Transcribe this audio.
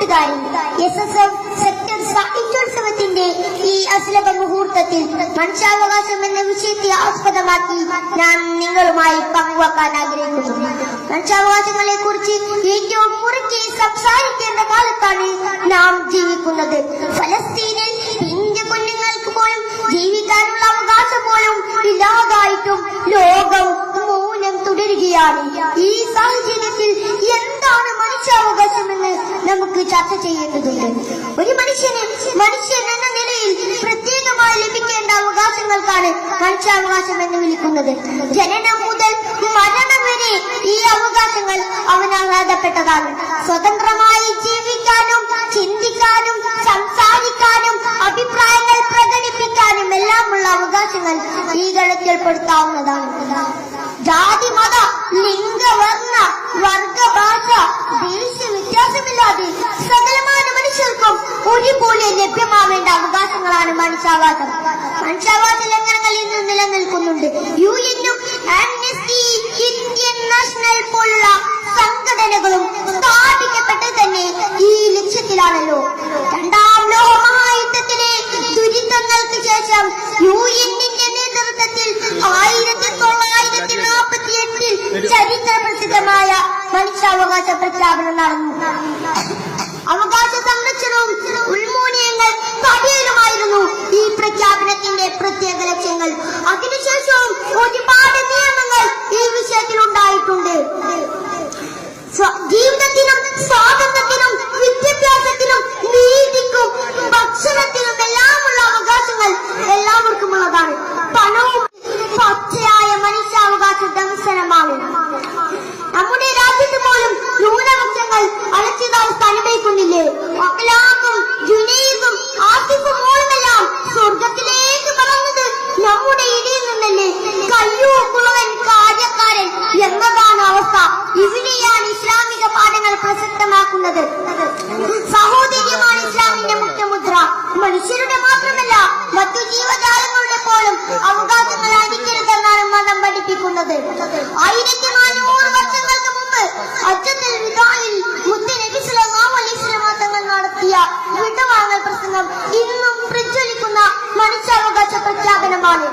കൂട്ടുകാരി S S F sector സാഹിത്യോത്സവത്തിന്റെ ഈ അസുലഭ മുഹൂർത്തത്തിൽ മനുഷ്യാവകാശം എന്ന വിഷയത്തെ ആസ്പദമാക്കി ഞാൻ നിങ്ങളുമായി പങ്കുവെക്കാൻ ആഗ്രഹിക്കുന്നു. മനുഷ്യാവകാശങ്ങളെ കുറിച്ച് ഏറ്റവും മുറുക്കി സംസാരിക്കേണ്ട കാലത്താണ് നാം ജീവിക്കുന്നത്. ഫലസ്തീനിൽ ഇന്ത്യ കുഞ്ഞുങ്ങൾക്ക് പോലും ജീവിക്കാനുള്ള അവകാശം പോലും ഇല്ലാതായിട്ടും ലോകം മൗനം തുടരുകയാണ്. ഈ സാഹചര്യത്തിൽ ചെയ്യേണ്ടതുണ്ട് ഒരു മനുഷ്യന് മനുഷ്യൻ എന്ന നിലയിൽ പ്രത്യേകമായി ലഭിക്കേണ്ട അവകാശങ്ങൾക്കാണ് മനുഷ്യാവകാശം എന്ന് വിളിക്കുന്നത്. ജനനം മുതൽ മരണം വരെ ഈ അവകാശങ്ങൾ അവന് അർഹതപ്പെട്ടതാണ് സ്വതന്ത്രമായി ജീവിക്കാനും ചിന്തിക്കാനും സംസാരിക്കാനും അഭിപ്രായങ്ങൾ പ്രകടിപ്പിക്കാനും എല്ലാമുള്ള അവകാശങ്ങൾ ഈ ഗണത്തിൽപ്പെടുത്താവുന്നതാണ്. ജാതി മത ലിംഗ വർണ വർഗ ഭാഷ ദേശീയ വ്യത്യാസമില്ലാതെ ഒരുപോലെ ലഭ്യമാവേണ്ട അവകാശങ്ങളാണ് മനുഷ്യാവകാശം മനുഷ്യാവകാശ ലംഘനങ്ങൾ ഇന്ന് നിലനിൽക്കുന്നുണ്ട്. യു എനും ആംനസ്റ്റി ഇന്ത്യൻ നാഷണൽ പോലുള്ള സംഘടനകളും സ്ഥാപിക്കപ്പെട്ട് തന്നെ ഈ ലക്ഷ്യത്തിലാണല്ലോ. രണ്ടാം ലോക മഹായുദ്ധത്തിലെ ദുരിതങ്ങൾക്ക് ശേഷം യു എന്നിന്റെ നേതൃത്വത്തിൽ ആയിരത്തി തൊള്ളായിരത്തി നാൽപ്പത്തി എട്ടിൽ ചരിത്ര പ്രസിദ്ധമായ മനുഷ്യാവകാശ പ്രഖ്യാപനം നടന്നു. അവകാശ പ്രഖ്യാപനത്തിന്റെ പ്രത്യേക ലക്ഷ്യങ്ങൾ. അതിനുശേഷവും ഒരുപാട് നിയമങ്ങൾ ഈ വിഷയത്തിൽ ഉണ്ടായിട്ടുണ്ട്. ജീവിതത്തിനും സ്വാതന്ത്ര്യത്തിനും വിദ്യാഭ്യാസത്തിനും നീതിക്കും ഭക്ഷണത്തിനും എല്ലാമുള്ള അവകാശങ്ങൾ എല്ലാവർക്കും ഉള്ളതാണ്. പണവും പച്ചയായ മനുഷ്യാവകാശ ദംശനമാണ്. നമ്മുടെ രാജ്യത്ത് പോലും ന്യൂനപക്ഷങ്ങൾ അലക്ഷ്യതാവസ്ഥ അനുഭവിക്കുന്നില്ലേ വക്കലാക്കും സഹോദര്യമാണ് ഇസ്ലാമിന്റെ മുഖ്യമുദ്ര. മനുഷ്യരുടെ മാത്രമല്ല മറ്റു ജീവജാലങ്ങളുടെ പോലും അവകാശങ്ങൾ അടിക്കരുതെന്നാണ് മതം പഠിപ്പിക്കുന്നത്. ആയിരത്തി നാനൂറ് വർഷങ്ങൾക്ക് മുമ്പ് അച്ഛത്തിൽ വിദായിൽ തങ്ങൾ നടത്തിയ വിടവാങ്ങൽ പ്രസംഗം ഇന്നും പ്രജ്വലിക്കുന്ന മനുഷ്യാവകാശ പ്രഖ്യാപനമാണ്.